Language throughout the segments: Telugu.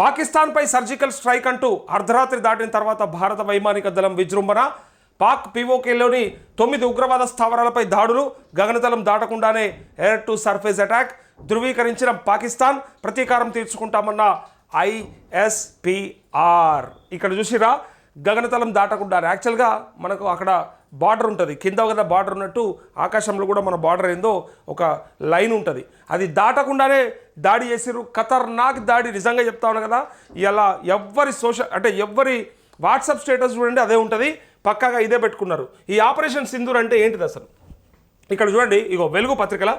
పాకిస్తాన్పై సర్జికల్ స్ట్రైక్ అంటూ అర్ధరాత్రి దాటిన తర్వాత భారత వైమానిక దళం విజృంభణ. పాక్ పీఓకేలోని తొమ్మిది ఉగ్రవాద స్థావరాలపై దాడులు గగనతలం దాటకుండానే ఎయిర్ టు సర్ఫేస్ అటాక్ ధృవీకరించిన పాకిస్తాన్ ప్రతీకారం తీర్చుకుంటామన్న ఐఎస్పిఆర్. ఇక్కడ చూసిరా గగనతలం దాటకుండానే. యాక్చువల్గా మనకు అక్కడ బార్డర్ ఉంటుంది. కింద కదా బార్డర్ ఉన్నట్టు ఆకాశంలో కూడా మన బార్డర్ ఏందో ఒక లైన్ ఉంటుంది. అది దాటకుండానే దాడి చేసిరు ఖతర్నాక్ దాడి నిజంగా చెప్తా ఉన్నా కదా ఇలా ఎవ్వరి సోషల్ అంటే ఎవ్వరి వాట్సాప్ స్టేటస్ చూడండి అదే ఉంటుంది. పక్కాగా ఇదే పెట్టుకున్నారు. ఈ ఆపరేషన్ సింధూర్ అంటే ఏంటిది అసలు? ఇక్కడ చూడండి ఇగో వెలుగు పత్రికల.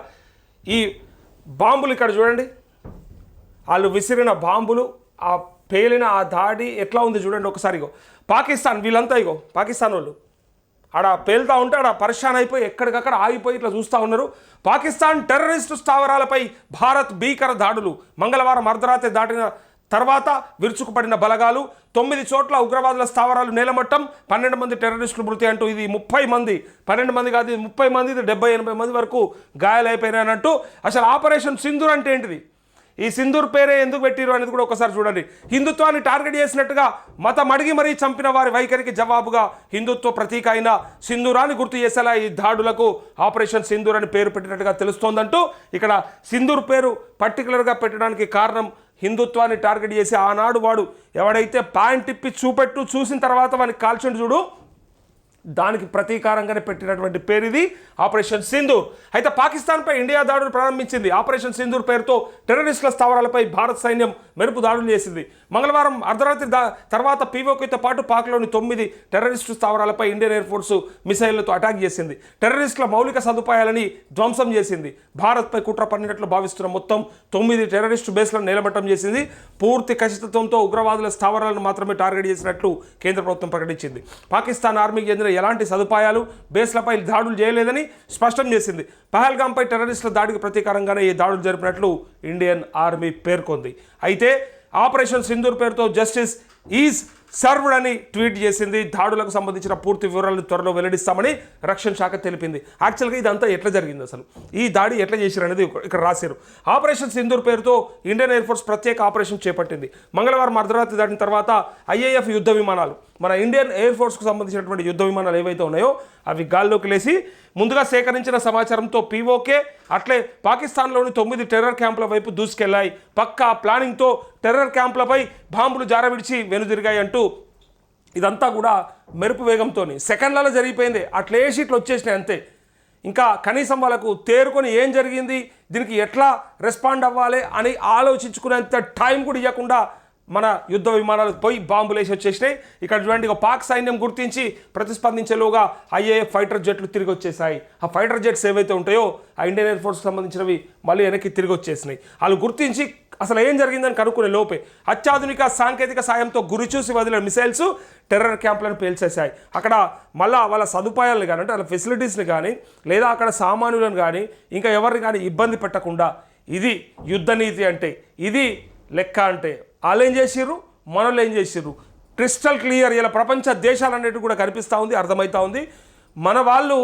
ఈ బాంబులు ఇక్కడ చూడండి. వాళ్ళు విసిరిన బాంబులు ఆ పేలిన ఆ దాడి ఎట్లా ఉంది చూడండి ఒకసారి ఇగో. పాకిస్తాన్ వీళ్ళంతా ఇగో పాకిస్తాన్ వాళ్ళు. ఆడ పేలుతా ఉంటే ఆడ పరిశాన్ అయిపోయి ఎక్కడికక్కడ ఆగిపోయి ఇట్లా చూస్తూ ఉన్నారు. పాకిస్తాన్ టెర్రరిస్టు స్థావరాలపై భారత్ భీకర దాడులు. మంగళవారం అర్ధరాత్రి దాటిన తర్వాత విరుచుకుపడిన బలగాలు తొమ్మిది చోట్ల ఉగ్రవాదుల స్థావరాలు నేలమట్టం పన్నెండు మంది టెర్రరిస్టులు మృతి అంటూ ఇది ముప్పై మంది. పన్నెండు మంది కాదు ఇది ముప్పై మంది ఇది డెబ్బై ఎనభై మంది వరకు గాయాలైపోయినాయనంటూ అసలు ఆపరేషన్ సింధూర్ అంటే ఏంటిది? ఈ సింధూర్ పేరే ఎందుకు పెట్టిరు అనేది కూడా ఒకసారి చూడండి. హిందుత్వాన్ని టార్గెట్ చేసినట్టుగా మతం అడిగి మరీ చంపిన వారి వైఖరికి జవాబుగా హిందుత్వ ప్రతీక అయిన సింధూరాన్ని గుర్తు చేసేలా ఈ దాడులకు ఆపరేషన్ సింధూర్ అని పేరు పెట్టినట్టుగా తెలుస్తోందంటూ ఇక్కడ సింధూర్ పేరు పర్టికులర్గా పెట్టడానికి కారణం హిందుత్వాన్ని టార్గెట్ చేసి ఆనాడు వాడు. ఎవడైతే ప్యాంట్ ఇప్పి చూపెట్టు చూసిన తర్వాత వాడిని కాల్చండి చూడు. దానికి ప్రతీకారంగానే పెట్టినటువంటి పేరు ఇది ఆపరేషన్ సింధూర్. అయితే పాకిస్తాన్పై ఇండియా దాడులు ప్రారంభించింది. ఆపరేషన్ సింధూర్ పేరుతో టెర్రరిస్టుల స్థావరాలపై భారత సైన్యం మెరుపు దాడులు చేసింది. మంగళవారం అర్ధరాత్రి దా తర్వాత పీఓకేతో పాటు పాక్లోని తొమ్మిది టెర్రరిస్టు స్థావరాలపై ఇండియన్ ఎయిర్ ఫోర్స్ మిసైళ్ళతో అటాక్ చేసింది. టెర్రరిస్టుల మౌలిక సదుపాయాలని ధ్వంసం చేసింది. భారత్పై కుట్ర పన్నినట్లు భావిస్తున్న మొత్తం తొమ్మిది టెర్రరిస్టు బేస్లను నిలబట్టం చేసింది. పూర్తి ఖచ్చితత్వంతో ఉగ్రవాదుల స్థావరాలను మాత్రమే టార్గెట్ చేసినట్లు కేంద్ర ప్రభుత్వం ప్రకటించింది. పాకిస్తాన్ ఆర్మీకి చెందిన ఎలాంటి సదుపాయాలు బేస్లపై దాడులు చేయలేదని స్పష్టం చేసింది. పహల్గాంపై టెర్రరిస్టుల దాడికి ప్రతీకారంగానే ఈ దాడులు జరిపినట్లు ఇండియన్ ఆర్మీ పేర్కొంది. అయితే ఆపరేషన్ సింధూర్ పేరుతో జస్టిస్ ఈజ్ సర్వ్డ్ అని ట్వీట్ చేసింది. దాడులకు సంబంధించిన పూర్తి వివరాలను త్వరలో వెల్లడిస్తామని రక్షణ శాఖ తెలిపింది. యాక్చువల్గా ఇదంతా ఎట్లా జరిగింది అసలు? ఈ దాడి ఎట్లా చేశారు అనేది ఇక్కడ రాశారు. ఆపరేషన్ సింధూర్ పేరుతో ఇండియన్ ఎయిర్ ఫోర్స్ ప్రత్యేక ఆపరేషన్ చేపట్టింది. మంగళవారం అర్ధరాత్రి దాటిన తర్వాత ఐఏఎఫ్ యుద్ధ విమానాలు మన ఇండియన్ ఎయిర్ ఫోర్స్కు సంబంధించినటువంటి యుద్ధ విమానాలు ఏవైతే ఉన్నాయో అవి గాల్లోకి లేసి ముందుగా సేకరించిన సమాచారంతో పీఓకే అట్లే పాకిస్తాన్లోని తొమ్మిది టెర్రర్ క్యాంపుల వైపు దూసుకెళ్ళాయి. పక్కా ప్లానింగ్తో టెర్రర్ క్యాంపులపై బాంబులు జారవిడిచి వెనుదిరిగాయి అంటూ ఇదంతా కూడా మెరుపు వేగంతో సెకండ్లలో జరిగిపోయింది. అట్లే షీట్లు వచ్చేసినాయి అంతే. ఇంకా కనీసం వాళ్ళకు తేరుకొని ఏం జరిగింది? దీనికి ఎట్లా రెస్పాండ్ అవ్వాలి అని ఆలోచించుకునేంత టైం కూడా ఇవ్వకుండా మన యుద్ధ విమానాలు పోయి బాంబులు వేసి వచ్చేసినాయి. ఇక్కడ చూడండి ఇక పాక్ సైన్యం గుర్తించి ప్రతిస్పందించేలోగా ఐఏఎఫ్ ఫైటర్ జెట్లు తిరిగి వచ్చేసాయి. ఆ ఫైటర్ జెట్స్ ఏవైతే ఉంటాయో ఆ ఇండియన్ ఎయిర్ ఫోర్స్కి సంబంధించినవి మళ్ళీ వెనక్కి తిరిగి వచ్చేసినాయి. వాళ్ళు గుర్తించి అసలు ఏం జరిగిందని కనుక్కునే లోపే అత్యాధునిక సాంకేతిక సాయంతో గురి చూసి వదిలిన మిసైల్స్ టెర్రర్ క్యాంపులను పేల్చేశాయి. అక్కడ మళ్ళా వాళ్ళ సదుపాయాలను కానీ అంటే వాళ్ళ ఫెసిలిటీస్ని కానీ లేదా అక్కడ సామాన్యులను కానీ ఇంకా ఎవరిని కానీ ఇబ్బంది పెట్టకుండా ఇది యుద్ధ నీతి అంటే ఇది లెక్క అంటే వాళ్ళు ఏం చేసిర్రు? మనోళ్ళు ఏం చేసిర్రు? క్రిస్టల్ క్లియర్ ఇలా ప్రపంచ దేశాలన్నిటి కూడా కనిపిస్తూ ఉంది అర్థమవుతా ఉంది. మన వాళ్ళు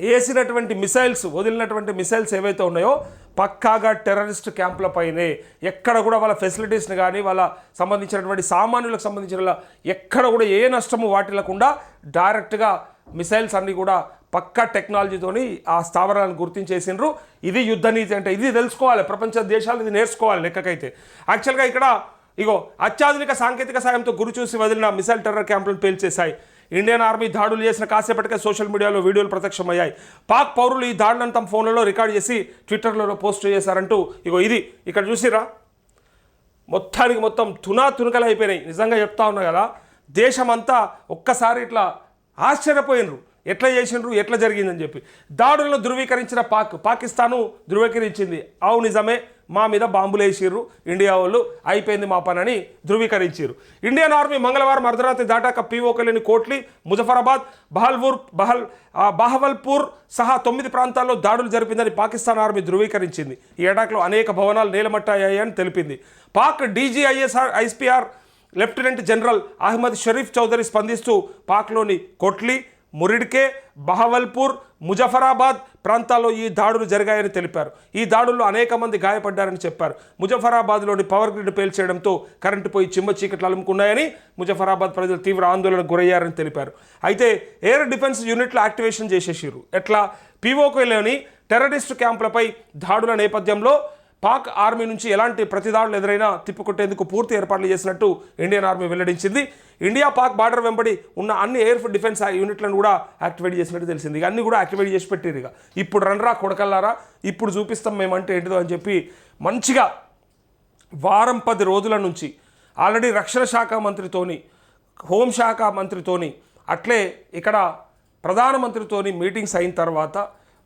వేసినటువంటి మిసైల్స్ వదిలినటువంటి మిసైల్స్ ఏవైతే ఉన్నాయో పక్కాగా టెర్రరిస్ట్ క్యాంపులపైనే ఎక్కడ కూడా వాళ్ళ ఫెసిలిటీస్ని కానీ వాళ్ళ సంబంధించినటువంటి సామాన్యులకు సంబంధించిన వాళ్ళ ఎక్కడ కూడా ఏ నష్టము వాటిల్లకుండా డైరెక్ట్గా మిసైల్స్ అన్నీ కూడా పక్కా టెక్నాలజీతోని ఆ స్థావరాలను గుర్తించేసిండ్రు. ఇది యుద్ధ నీతి అంటే ఇది తెలుసుకోవాలి. ప్రపంచ దేశాలు ఇది నేర్చుకోవాలి లెక్కకైతే. యాక్చువల్గా ఇక్కడ ఇగో అత్యాధునిక సాంకేతిక సాయంతో గురి చూసి వదిలిన మిసైల్ టెర్రర్ క్యాంపులను పేల్చేశాయి. ఇండియన్ ఆర్మీ దాడులు చేసిన కాసేపటికే సోషల్ మీడియాలో వీడియోలు ప్రత్యక్షమయ్యాయి. పాక్ పౌరులు ఈ దాడులను తమ ఫోన్లలో రికార్డ్ చేసి ట్విట్టర్లలో పోస్ట్ చేశారంటూ ఇగో ఇది. ఇక్కడ చూసిరా మొత్తానికి మొత్తం తునా తునకలు అయిపోయినాయి. నిజంగా చెప్తా ఉన్నా కదా దేశమంతా ఒక్కసారి ఇట్లా ఆశ్చర్యపోయినరు. ఎట్లా చేసిండ్రు ఎట్లా జరిగిందని చెప్పి. దాడులను ధృవీకరించిన పాక్ పాకిస్తాను ధృవీకరించింది. అవు నిజమే మా మీద బాంబులు వేసిర్రు ఇండియా వాళ్ళు అయిపోయింది మా పని అని ధృవీకరించారు ఇండియన్ ఆర్మీ మంగళవారం అర్ధరాత్రి దాటాక పీఓకలేని కోట్లి ముజఫరాబాద్ బహల్పూర్ బహల్ బహవల్పూర్ సహా తొమ్మిది ప్రాంతాల్లో దాడులు జరిపిందని పాకిస్తాన్ ఆర్మీ ధృవీకరించింది. ఈ అటాక్లో అనేక భవనాలు నేలమట్టాయి తెలిపింది. Pak DGISR ISPR lieutenant general Ahmed Sharif Chaudhry స్పందిస్తూ పాక్లోని కొట్లి మురిడ్కే బహవల్పూర్ ముజఫరాబాద్ ప్రాంతాల్లో ఈ దాడులు జరిగాయని తెలిపారు. ఈ దాడుల్లో అనేక మంది గాయపడ్డారని చెప్పారు. ముజఫరాబాద్లోని పవర్ గ్రిడ్ పేల్చేయడంతో కరెంటు పోయి చిమ్మ చీకట్లు అలుముకున్నాయని ముజఫరాబాద్ ప్రజలు తీవ్ర ఆందోళనకు గురయ్యారని తెలిపారు. అయితే ఎయిర్ డిఫెన్స్ యూనిట్లు యాక్టివేషన్ చేసేసారు ఎట్లా? పీఓకేలోని టెర్రరిస్టు క్యాంపులపై దాడుల నేపథ్యంలో పాక్ ఆర్మీ నుంచి ఎలాంటి ప్రతిదాడులు ఎదురైనా తిప్పుకొట్టేందుకు పూర్తి ఏర్పాట్లు చేసినట్టు ఇండియన్ ఆర్మీ వెల్లడించింది. ఇండియా పాక్ బార్డర్ వెంబడి ఉన్న అన్ని ఎయిర్ డిఫెన్స్ యూనిట్లను కూడా యాక్టివేట్ చేసినట్టు తెలిసింది. ఇక అన్ని కూడా యాక్టివేట్ చేసి పెట్టారు ఇక. ఇప్పుడు రండ్రా కొడకల్లారా? ఇప్పుడు చూపిస్తాం మేమంటే ఏంటిదో అని చెప్పి మంచిగా వారం పది రోజుల నుంచి ఆల్రెడీ రక్షణ శాఖ మంత్రితోని హోంశాఖ మంత్రితోని అట్లే ఇక్కడ ప్రధానమంత్రితోని మీటింగ్స్ అయిన తర్వాత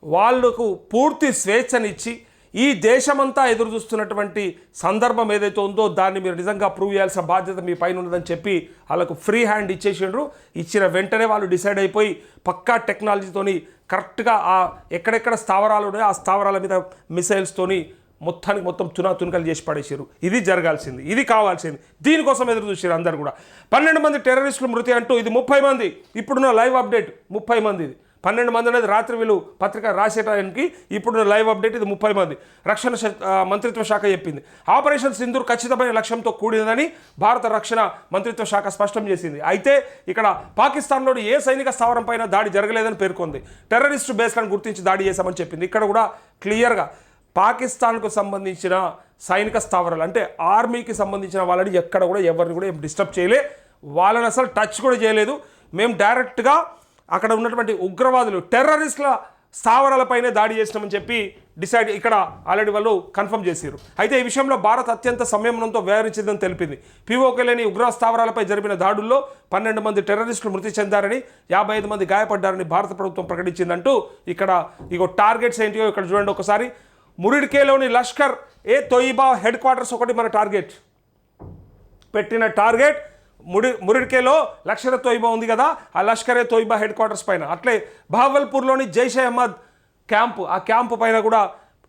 వాళ్ళకు పూర్తి స్వేచ్ఛనిచ్చి ఈ దేశమంతా ఎదురు చూస్తున్నటువంటి సందర్భం ఏదైతే ఉందో దాన్ని మీరు నిజంగా ప్రూవ్ చేయాల్సిన బాధ్యత మీ పైన ఉన్నదని చెప్పి వాళ్ళకు ఫ్రీ హ్యాండ్ ఇచ్చేసిండ్రు. ఇచ్చిన వెంటనే వాళ్ళు డిసైడ్ అయిపోయి పక్కా టెక్నాలజీతోని కరెక్ట్గా ఆ ఎక్కడెక్కడ స్థావరాలు ఉన్నాయో ఆ స్థావరాల మీద మిసైల్స్తోని మొత్తానికి మొత్తం తునా తునకలు చేసి పడేసారు ఇది జరగాల్సింది. ఇది కావాల్సింది. దీనికోసం ఎదురు చూసారు అందరు కూడా. పన్నెండు మంది టెర్రరిస్టులు మృతి అంటూ ఇది ముప్పై మంది. ఇప్పుడున్న లైవ్ అప్డేట్ ముప్పై మంది ఇది పన్నెండు మంది అనేది రాత్రి వీళ్ళు పత్రిక రాసేటానికి ఇప్పుడున్న లైవ్ అప్డేట్ ఇది ముప్పై మంది. రక్షణ మంత్రిత్వ శాఖ చెప్పింది. ఆపరేషన్ సింధూర్ ఖచ్చితమైన లక్ష్యంతో కూడినదని భారత రక్షణ మంత్రిత్వ శాఖ స్పష్టం చేసింది. అయితే ఇక్కడ పాకిస్తాన్లోని ఏ సైనిక స్థావరం పైన దాడి జరగలేదని పేర్కొంది. టెర్రరిస్టు బేస్లను గుర్తించి దాడి చేశామని చెప్పింది. ఇక్కడ కూడా క్లియర్గా పాకిస్తాన్కు సంబంధించిన సైనిక స్థావరాలు అంటే ఆర్మీకి సంబంధించిన వాళ్ళని ఎక్కడ కూడా ఎవరిని కూడా ఏం డిస్టర్బ్ చేయలే. వాళ్ళని అసలు టచ్ కూడా చేయలేదు. మేము డైరెక్ట్గా అక్కడ ఉన్నటువంటి ఉగ్రవాదులు టెర్రరిస్టుల స్థావరాలపైనే దాడి చేసినామని చెప్పి డిసైడ్ ఇక్కడ ఆల్రెడీ వాళ్ళు కన్ఫర్మ్ చేశారు అయితే ఈ విషయంలో భారత్ అత్యంత సంయమనంతో వ్యవహరించిందని తెలిపింది. పీఓకే లేని ఉగ్ర స్థావరాలపై జరిపిన దాడుల్లో పన్నెండు మంది టెర్రరిస్టులు మృతి చెందారని యాభై ఐదు మంది గాయపడ్డారని భారత ప్రభుత్వం ప్రకటించిందంటూ ఇక్కడ ఇగో టార్గెట్స్ ఏంటియో ఇక్కడ చూడండి ఒకసారి. మురిడికేలోని లష్కర్ ఏ తొయిబా హెడ్ క్వార్టర్స్ ఒకటి మన టార్గెట్. పెట్టిన టార్గెట్ ముడి మురిడికేలో లష్కర్ తోయిబా ఉంది కదా ఆ లష్కరే తోయిబా హెడ్ క్వార్టర్స్ పైన. అట్లే భావల్పూర్లోని జైషే అహ్మద్ క్యాంపు ఆ క్యాంపు పైన కూడా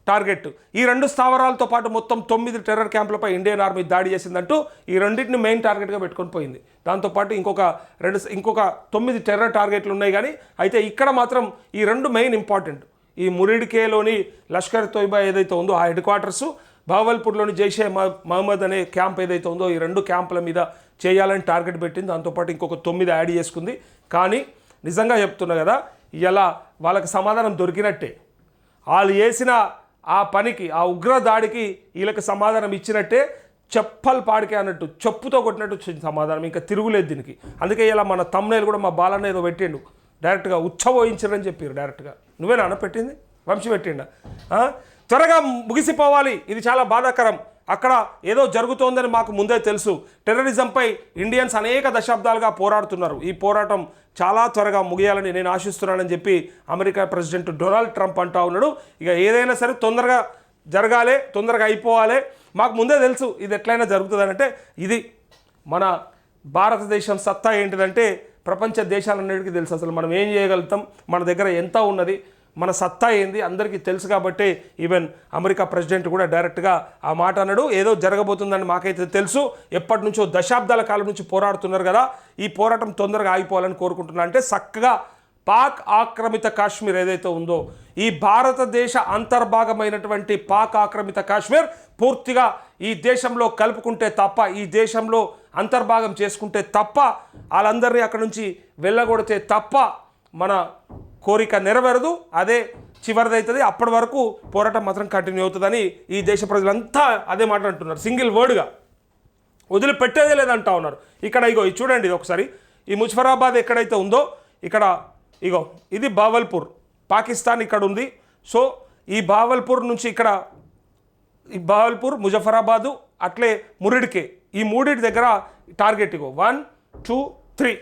టార్గెట్. ఈ రెండు స్థావరాలతో పాటు మొత్తం తొమ్మిది టెర్రర్ క్యాంపులపై ఇండియన్ ఆర్మీ దాడి చేసిందంటూ ఈ రెండింటిని మెయిన్ టార్గెట్గా పెట్టుకొని పోయింది. దాంతోపాటు ఇంకొక రెండు ఇంకొక తొమ్మిది టెర్రర్ టార్గెట్లు ఉన్నాయి కానీ అయితే ఇక్కడ మాత్రం ఈ రెండు మెయిన్ ఇంపార్టెంట్. ఈ మురిడికేలోని లష్కర్ తోయిబా ఏదైతే ఉందో ఆ హెడ్ క్వార్టర్సు భావల్పూర్లోని జైషే మహమ్మద్ అనే క్యాంప్ ఏదైతే ఉందో ఈ రెండు క్యాంపుల మీద చేయాలని టార్గెట్ పెట్టింది. దాంతోపాటు ఇంకొక తొమ్మిది యాడ్ చేసుకుంది. కానీ నిజంగా చెప్తున్నా కదా ఇలా వాళ్ళకి సమాధానం దొరికినట్టే. వాళ్ళు చేసిన ఆ పనికి ఆ ఉగ్ర దాడికి వీళ్ళకి సమాధానం ఇచ్చినట్టే చెప్పలు పాడికే అన్నట్టు చెప్పుతో కొట్టినట్టు వచ్చింది సమాధానం. ఇంకా తిరుగులేదు దీనికి. అందుకే ఇలా మన తమ్నేలు కూడా మా బాలన్న ఏదో పెట్టిండు. డైరెక్ట్గా ఉచ్చబోయించారని చెప్పారు డైరెక్ట్గా నువ్వేనా అన్న పెట్టింది? వంశపెట్టిండ త్వరగా ముగిసిపోవాలి. ఇది చాలా బాధాకరం. అక్కడ ఏదో జరుగుతోందని మాకు ముందే తెలుసు. టెర్రరిజంపై ఇండియన్స్ అనేక దశాబ్దాలుగా పోరాడుతున్నారు. ఈ పోరాటం చాలా త్వరగా ముగియాలని నేను ఆశిస్తున్నానని చెప్పి అమెరికా ప్రెసిడెంట్ డొనాల్డ్ ట్రంప్ అంటా ఉన్నాడు. ఇక ఏదైనా సరే తొందరగా జరగాలి తొందరగా అయిపోవాలి. మాకు ముందే తెలుసు ఇది ఎట్లయినా జరుగుతుందంటే ఇది మన భారతదేశం సత్తా ఏంటిదంటే ప్రపంచ దేశాలన్నిటికీ తెలుసు. అసలు మనం ఏం చేయగలుగుతాం? మన దగ్గర ఎంత ఉన్నది? మన సత్తా ఏంది? అందరికీ తెలుసు కాబట్టి ఈవెన్ అమెరికా ప్రెసిడెంట్ కూడా డైరెక్ట్గా ఆ మాట అన్నాడు. ఏదో జరగబోతుందని మాకైతే తెలుసు. ఎప్పటి నుంచో దశాబ్దాల కాలం నుంచి పోరాడుతున్నారు కదా. ఈ పోరాటం తొందరగా ఆగిపోవాలని కోరుకుంటున్నా. అంటే చక్కగా పాక్ ఆక్రమిత కాశ్మీర్ ఏదైతే ఉందో ఈ భారతదేశ అంతర్భాగమైనటువంటి పాక్ ఆక్రమిత కాశ్మీర్ పూర్తిగా ఈ దేశంలో కలుపుకుంటే తప్ప ఈ దేశంలో అంతర్భాగం చేసుకుంటే తప్ప వాళ్ళందరినీ అక్కడి నుంచి వెళ్ళగొడితే తప్ప మన కోరిక నెరవేరదు అదే చివరిదవుతుంది అప్పటి వరకు పోరాటం మాత్రం కంటిన్యూ అవుతుందని ఈ దేశ ప్రజలంతా అదే మాట అంటున్నారు సింగిల్ వర్డ్గా. వదిలిపెట్టేదే లేదంటా ఉన్నారు. ఇక్కడ ఇగో ఇది చూడండి ఇది ఒకసారి. ఈ ముజఫరాబాద్ ఎక్కడైతే ఉందో ఇక్కడ ఇగో ఇది బావల్పూర్. పాకిస్తాన్ ఇక్కడ ఉంది. సో ఈ బావల్పూర్ నుంచి ఇక్కడ ఈ బావల్పూర్ ముజఫరాబాదు అట్లే మురిడికే. ఈ మూడింటి దగ్గర టార్గెట్ ఇగో వన్ టూ త్రీ.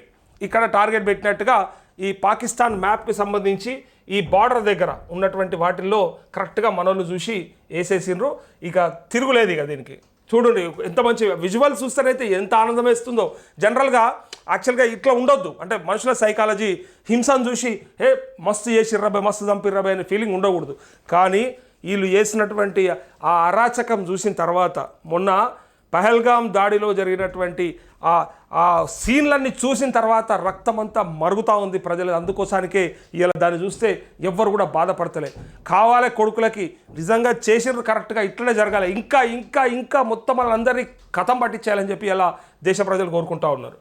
ఇక్కడ టార్గెట్ పెట్టినట్టుగా ఈ పాకిస్తాన్ మ్యాప్కి సంబంధించి ఈ బార్డర్ దగ్గర ఉన్నటువంటి వాటిల్లో కరెక్ట్గా మనోళ్ళు చూసి వేసేసిండ్రు ఇక తిరుగులేదు ఇక దీనికి. చూడండి ఎంత మంచి విజువల్ చూస్తేనైతే ఎంత ఆనందం వేస్తుందో. జనరల్గా యాక్చువల్గా ఇట్లా ఉండొద్దు. అంటే మనుషుల సైకాలజీ హింసను చూసి హే మస్తు చేసిర్రబాయ్ మస్తు చంపిర్రబాయ్ అనే ఫీలింగ్ ఉండకూడదు. కానీ వీళ్ళు చేసినటువంటి ఆ అరాచకం చూసిన తర్వాత మొన్న పహల్గాం దాడిలో జరిగినటువంటి ఆ ఆ సీన్లన్నీ చూసిన తర్వాత రక్తం అంతా మరుగుతూ ఉంది ప్రజలు. అందుకోసానికే ఇలా దాన్ని చూస్తే ఎవ్వరు కూడా బాధపడతలే. కావాలే కొడుకులకి. నిజంగా చేసినారు కరెక్ట్గా. ఇట్లనే జరగాలి. ఇంకా ఇంకా ఇంకా మొత్తం వాళ్ళందరినీ కథం పట్టించాలని చెప్పి ఇలా దేశ ప్రజలు కోరుకుంటా ఉన్నారు.